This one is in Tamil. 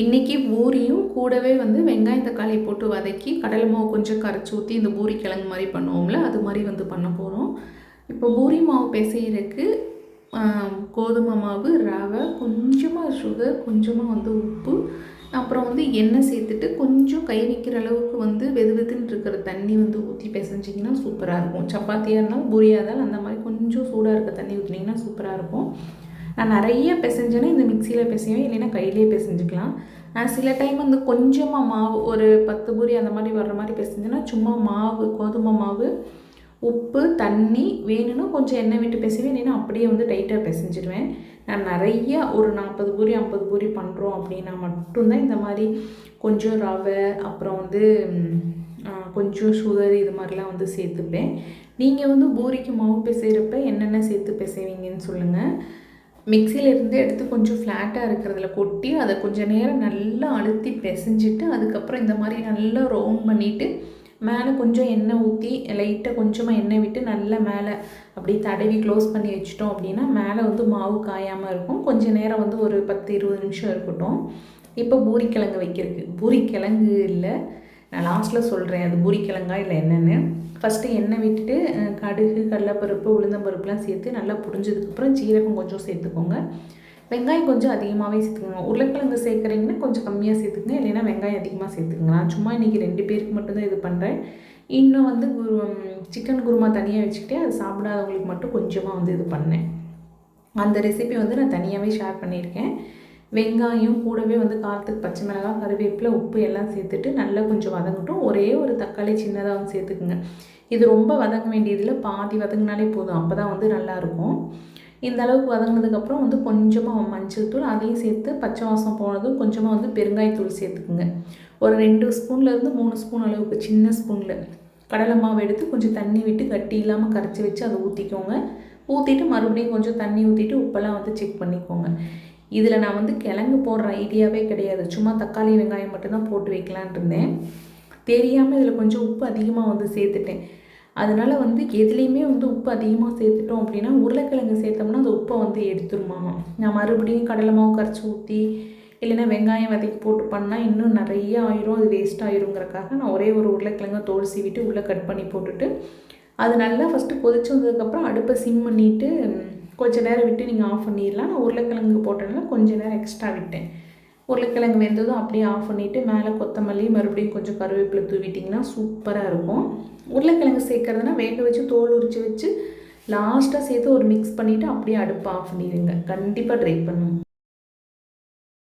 இன்றைக்கி பூரியும் கூடவே வந்து வெங்காயம் தக்காளி போட்டு வதக்கி கடலை மாவு கொஞ்சம் கரைச்சி ஊற்றி இந்த பூரி கிழங்கு மாதிரி பண்ணுவோம்ல அது மாதிரி வந்து பண்ண போகிறோம் இப்போ பூரி மாவு பிசைகிறதுக்கு கோதுமை மாவு ரவை கொஞ்சமாக சுகர் கொஞ்சமாக வந்து உப்பு அப்புறம் வந்து எண்ணெய் சேர்த்துட்டு கொஞ்சம் கை வைக்கிற அளவுக்கு வந்து வெது வெதுன்னு இருக்கிற தண்ணி வந்து ஊற்றி பிசைஞ்சிங்கன்னா சூப்பராக இருக்கும். சப்பாத்தியாக இருந்தாலும் பூரியாக இருந்தாலும் அந்த மாதிரி கொஞ்சம் சூடாக இருக்க தண்ணி ஊற்றினீங்கன்னா சூப்பராக இருக்கும். நான் நிறைய பிசைஞ்சேன்னா இந்த மிக்ஸ் மிக்சியில் பிசையும் இல்லைன்னா கையிலேயே பிசைஞ்சுக்கலாம். நான் சில டைம் வந்து கொஞ்சமாக மாவு ஒரு பத்து பூரி அந்த மாதிரி வர்ற மாதிரி பிசைஞ்சுன்னா சும்மா மாவு கோதுமை மாவு உப்பு தண்ணி வேணும்னா கொஞ்சம் எண்ணெய் விட்டு பிசைவேன் இல்லைன்னா அப்படியே வந்து டைட்டாக பிசைஞ்சிடுவேன். நான் நிறைய ஒரு நாற்பது பூரி ஐம்பது பூரி பண்ணுறோம் அப்படின்னா மட்டும்தான் இந்த மாதிரி கொஞ்சம் ரவை அப்புறம் வந்து கொஞ்சம் சுகர் இது மாதிரிலாம் வந்து சேர்த்துப்பேன். நீங்கள் வந்து பூரிக்கு மாவு பிசைகிறப்ப என்னென்ன சேர்த்து பிசைவீங்கன்னு சொல்லுங்கள் மிக்சியிலேருந்து எடுத்து கொஞ்சம் ஃப்ளாட்டாக இருக்கிறதுல கொட்டி அதை கொஞ்சம் நேரம் நல்லா அழுத்தி பிசைஞ்சிட்டு அதுக்கப்புறம் இந்த மாதிரி நல்லா ரவுண்ட் பண்ணிவிட்டு மேலே கொஞ்சம் எண்ணெய் ஊற்றி லைட்டாக கொஞ்சமாக எண்ணெய் விட்டு நல்லா மேலே அப்படி தடவி க்ளோஸ் பண்ணி வச்சிட்டோம் அப்படின்னா மேலே வந்து மாவு காயாமல் இருக்கும். கொஞ்சம் நேரம் வந்து ஒரு பத்து இருபது நிமிஷம் இருக்கட்டும். இப்போ பூரிக்கிழங்கு வைக்கிறதுக்கு. பூரிக்கிழங்கு இல்லை. நான் லாஸ்ட்டில் சொல்கிறேன் அது பூரிக்கிழங்கா இல்லை என்னென்னு. ஃபஸ்ட்டு எண்ணெய் விட்டுட்டு கடுகு கடலைப்பருப்பு உளுந்தம்பருப்புலாம் சேர்த்து நல்லா புரிஞ்சதுக்கப்புறம் சீரகம் கொஞ்சம் சேர்த்துக்கோங்க. வெங்காயம் கொஞ்சம் அதிகமாகவே சேர்த்துக்கோங்க. உருளைக்கிழங்கு சேர்க்குறீங்கன்னா கொஞ்சம் கம்மியாக சேர்த்துக்கங்க. இல்லைன்னா வெங்காயம் அதிகமாக சேர்த்துக்கோங்க. நான் சும்மா இன்றைக்கி ரெண்டு பேருக்கு மட்டும்தான் இது பண்ணுறேன் இன்னும் வந்து குரு சிக்கன் குருமா தனியாக வச்சுக்கிட்டே அது சாப்பிடாதவங்களுக்கு மட்டும் கொஞ்சமாக வந்து இது பண்ணேன். அந்த ரெசிபி வந்து நான் தனியாகவே ஷேர் பண்ணியிருக்கேன். வெங்காயம் கூடவே வந்து காரத்துக்கு பச்சை மிளகாய் கருவேப்பிலை உப்பு எல்லாம் சேர்த்துட்டு நல்லா கொஞ்சம் வதங்கட்டும். ஒரே ஒரு தக்காளி சின்னதாக வந்து சேர்த்துக்குங்க. இது ரொம்ப வதங்க வேண்டியதில் பாதி வதங்கினாலே போதும். அப்போ தான் வந்து நல்லாயிருக்கும். இந்த அளவுக்கு வதங்கினதுக்கப்புறம் வந்து கொஞ்சமாக மஞ்சள் தூள் அதையும் சேர்த்து பச்சை வாசம் போனதும் கொஞ்சமாக வந்து பெருங்காயத்தூள் சேர்த்துக்குங்க. ஒரு ரெண்டு ஸ்பூன்லேருந்து மூணு ஸ்பூன் அளவுக்கு சின்ன ஸ்பூனில். கடலை மாவு எடுத்து கொஞ்சம் தண்ணி விட்டு கட்டி இல்லாமல் கரைச்சி வச்சு அதை ஊற்றிக்கோங்க ஊற்றிட்டு மறுபடியும் கொஞ்சம் தண்ணி ஊற்றிட்டு உப்பெல்லாம் வந்து செக் பண்ணிக்கோங்க. இதில் நான் வந்து கிழங்கு போடுற ஐடியாவே கிடையாது. சும்மா தக்காளி வெங்காயம் மட்டும்தான் போட்டு வைக்கலான் இருந்தேன். தெரியாமல் இதில் கொஞ்சம் உப்பு அதிகமாக வந்து சேர்த்துட்டேன். அதனால் வந்து எதுலேயுமே வந்து உப்பு அதிகமாக சேர்த்துட்டோம் அப்படின்னா உருளைக்கிழங்கு சேர்த்தோம்னா அந்த உப்பை வந்து எடுத்துருமாமா. நான் மறுபடியும் கடலை மாவு கரைச்சி ஊற்றி இல்லைன்னா வெங்காயம் வதக்கி போட்டு பண்ணால் இன்னும் நிறைய ஆயிரும் அது வேஸ்ட் ஆயிருங்கிறக்காக நான் ஒரே ஒரு உருளைக்கிழங்க தோல் சீவிட்டு உள்ளே கட் பண்ணி போட்டுட்டு அது நல்லா ஃபஸ்ட்டு கொதிச்சு வந்ததுக்கப்புறம் அடுப்பை சிம் பண்ணிவிட்டு கொஞ்சம் நேரம் விட்டு நீங்கள் ஆஃப் பண்ணிடலாம். நான் உருளைக்கிழங்கு போட்டதுனால கொஞ்சம் நேரம் எக்ஸ்ட்ரா விட்டேன். உருளைக்கிழங்கு வெந்ததும் அப்படியே ஆஃப் பண்ணிவிட்டு மேலே கொத்தமல்லி மறுபடியும் கொஞ்சம் கருவேப்பிலை தூவிட்டிங்கன்னா சூப்பராக இருக்கும். உருளைக்கிழங்கு சேர்க்குறதுனா வேக வச்சு தோல் உரித்து வச்சு லாஸ்ட்டாக சேர்த்து ஒரு மிக்ஸ் பண்ணிவிட்டு அப்படியே அடுப்பு ஆஃப் பண்ணிடுங்க. கண்டிப்பாக ட்ரை பண்ணுவோம்